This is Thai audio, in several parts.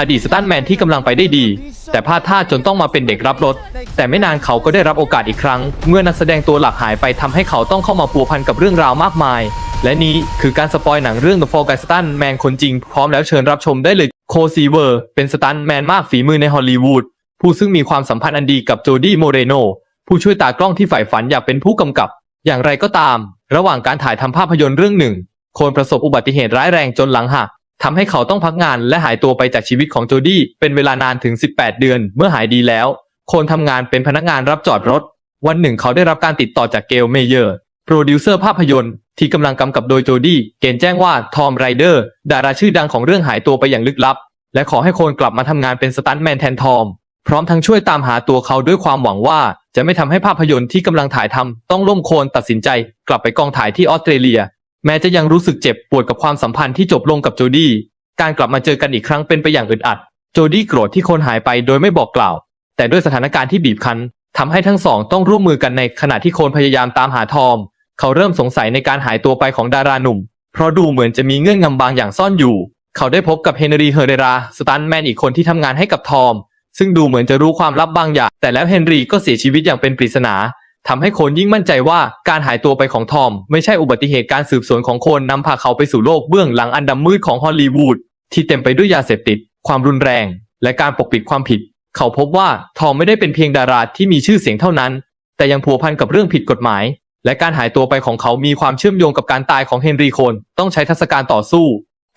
อดีตสตันแมนที่กำลังไปได้ดี แต่พลาดท่าจนต้องมาเป็นเด็กรับรถ แต่ไม่นานเขาก็ได้รับโอกาสอีกครั้ง เมื่อนักแสดงตัวหลักหายไปทำให้เขาต้องเข้ามาปัวพันกับเรื่องราวมากมาย และนี้คือการสปอยหนังเรื่อง The Fall Guy Stunt Man คนจริง พร้อมแล้วเชิญรับชมได้เลยโคซีเวอร์เป็นสตันแมนมากฝีมือในฮอลลีวูดผู้ซึ่งมีความสัมพันธ์อันดีกับโจดี้โมเรโนผู้ช่วยตากล้องที่ใฝ่ฝันอยากเป็นผู้กำกับ อย่างไรก็ตาม ระหว่างการถ่ายทำภาพยนตร์เรื่องหนึ่งโคนประสบอุบัติเหตุร้ายแรงจนหลังหัก ทำให้เขาต้องพักงานและหายตัวไปจากชีวิตของโจดี้เป็นเวลานานถึง 18 เดือน เมื่อหายดีแล้วโคนทำงานเป็นพนักงานรับจอดรถ วันหนึ่งเขาได้รับการติดต่อจากเกลเมเยอร์ โปรดิวเซอร์ภาพยนตร์ ที่กำลังกำกับโดยโจดี้เกณฑ์แจ้งว่าทอมไรเดอร์ดาราชื่อดังของเรื่องหายตัวไปอย่างลึกลับ และขอให้โคนกลับมาทำงานเป็นสตันแมนแทนทอม พร้อมทั้งช่วยตามหาตัวเขาด้วยความหวังว่า จะไม่ทำให้ภาพยนตร์ที่กำลังถ่ายทำต้องล่มโคลนตัดสินใจ กลับไปกองถ่ายที่ออสเตรเลีย แม้จะยังรู้สึกเจ็บปวดกับความสัมพันธ์ที่จบลงกับโจดี้ การกลับมาเจอกันอีกครั้งเป็นไปอย่างอึดอัด โจดี้โกรธที่คนหายไปโดยไม่บอกกล่าว แต่ด้วยสถานการณ์ที่บีบคั้นทำให้ทั้งสองต้องร่วมมือกันในขณะที่โคนพยายามตามหาทอม เขาเริ่มสงสัยในการหายตัวไปของดาราหนุ่ม เพราะดูเหมือนจะมีเงื่อนงำบางอย่างซ่อนอยู่ เขาได้พบกับเฮนรีเฮเรราสตันแมนอีกคนที่ทำงานให้กับทอม ซึ่งดูเหมือนจะรู้ความลับบางอย่าง แต่แล้วเฮนรี่ก็เสียชีวิตอย่างเป็นปริศนา ทำให้โคนยิ่งมั่นใจว่าการหายตัวไปของทอม ไม่ใช่อุบัติเหตุการสืบสวนของโคนนำพาเขาไปสู่โลกเบื้องหลังอันดำมืดของฮอลลีวูดที่เต็มไปด้วยยาเสพติด ความรุนแรง และการปกปิดความผิด เขาพบว่าทอมไม่ได้เป็นเพียงดาราที่มีชื่อเสียงเท่านั้น แต่ยังพัวพันกับเรื่องผิดกฎหมาย และการหายตัวไปของเขามีความเชื่อมโยงกับการตายของเฮนรี่โคน ต้องใช้ทัศการต่อสู้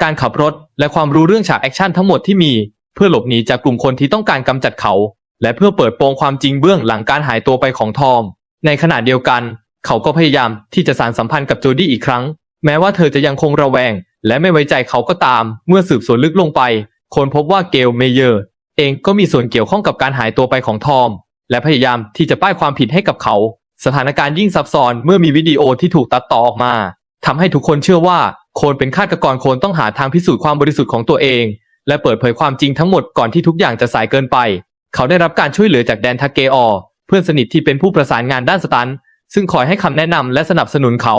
การขับรถ และความรู้เรื่องฉากแอคชั่นทั้งหมดที่มี เพื่อหลบหนีจากกลุ่มคนที่ต้องการกำจัดเขา และเพื่อเปิดโปงความจริงเบื้องหลังการหายตัวไปของทอม ในขณะเดียวกัน เขาก็พยายามที่จะสานสัมพันธ์กับโจดี้อีกครั้ง แม้ว่าเธอจะยังคงระแวง และไม่ไว้ใจเขาก็ตาม เมื่อสืบสวนลึกลงไปคนพบว่าเกลเมเยอร์ เองก็มีส่วนเกี่ยวข้องกับการหายตัวไปของทอม และพยายามที่จะป้ายความผิดให้กับเขา สถานการณ์ยิ่งซับซ้อนเมื่อมีวิดีโอที่ถูกตัดต่อออกมาทำให้ทุกคนเชื่อว่าโคนเป็นฆาตกรโคนต้องหาทางพิสูจน์ความบริสุทธิ์ของตัวเอง และเปิดเผยความจริงทั้งหมดก่อนที่ทุกอย่างจะสายเกินไป เขาได้รับการช่วยเหลือจากแดนทาเกอ เพื่อนสนิทที่เป็นผู้ประสานงานด้านสตันท์ซึ่งคอยให้คำแนะนำและสนับสนุนเขา